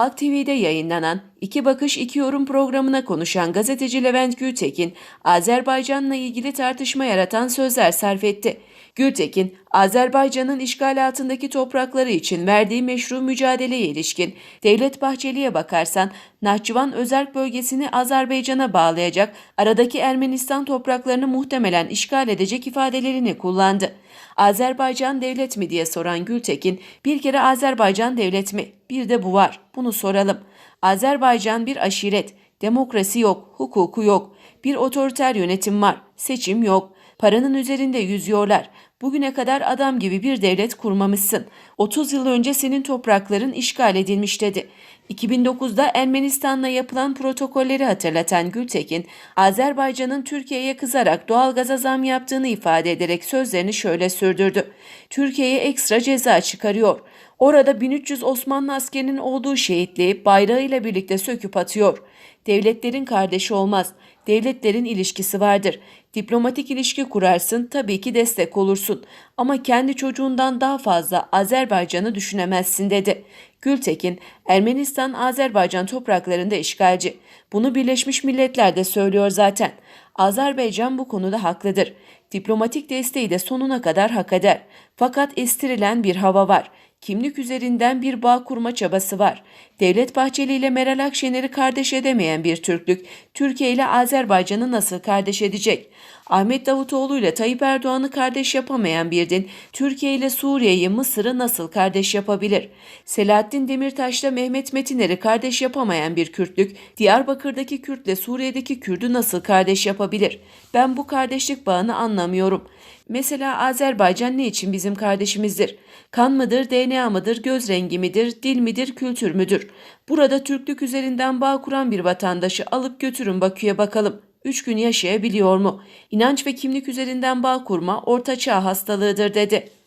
Halk TV'de yayınlanan İki Bakış İki Yorum programına konuşan gazeteci Levent Gültekin, Azerbaycan'la ilgili tartışma yaratan sözler sarf etti. Gültekin, Azerbaycan'ın işgal altındaki toprakları için verdiği meşru mücadeleye ilişkin Devlet Bahçeli'ye bakarsan Nahçıvan Özerk bölgesini Azerbaycan'a bağlayacak, aradaki Ermenistan topraklarını muhtemelen işgal edecek ifadelerini kullandı. Azerbaycan devlet mi diye soran Gültekin, bir kere Azerbaycan devlet mi? Bir de bu var. Bunu soralım. Azerbaycan bir aşiret. Demokrasi yok, hukuku yok. Bir otoriter yönetim var. Seçim yok. Paranın üzerinde yüzüyorlar. Bugüne kadar adam gibi bir devlet kurmamışsın. 30 yıl önce senin toprakların işgal edilmiş dedi. 2009'da Ermenistan'la yapılan protokolleri hatırlatan Gültekin, Azerbaycan'ın Türkiye'ye kızarak doğalgaza zam yaptığını ifade ederek sözlerini şöyle sürdürdü. Türkiye'ye ekstra ceza çıkarıyor. Orada 1300 Osmanlı askerinin olduğu şehitliği bayrağıyla birlikte söküp atıyor. Devletlerin kardeşi olmaz. Devletlerin ilişkisi vardır. Diplomatik ilişki kurarsın, tabii ki destek olursun. Ama kendi çocuğundan daha fazla Azerbaycan'ı düşünemezsin dedi. Gültekin, Ermenistan Azerbaycan topraklarında işgalci. Bunu Birleşmiş Milletler de söylüyor zaten. Azerbaycan bu konuda haklıdır. Diplomatik desteği de sonuna kadar hak eder. Fakat estirilen bir hava var. Kimlik üzerinden bir bağ kurma çabası var. Devlet Bahçeli ile Meral Akşener'i kardeş edemeyen bir Türklük, Türkiye ile Azerbaycan'ı nasıl kardeş edecek? Ahmet Davutoğlu ile Tayyip Erdoğan'ı kardeş yapamayan bir din, Türkiye ile Suriye'yi, Mısır'ı nasıl kardeş yapabilir? Selahattin Demirtaş ile Mehmet Metiner'i kardeş yapamayan bir Kürtlük, Diyarbakır'daki Kürtle Suriye'deki Kürdü nasıl kardeş yapabilir? Ben bu kardeşlik bağını anlamıyorum. Mesela Azerbaycan ne için bizim kardeşimizdir? Kan mıdır, DNA mıdır, göz rengi midir, dil midir, kültür müdür? Burada Türklük üzerinden bağ kuran bir vatandaşı alıp götürün Bakü'ye bakalım. Üç gün yaşayabiliyor mu? İnanç ve kimlik üzerinden bağ kurma orta çağ hastalığıdır dedi.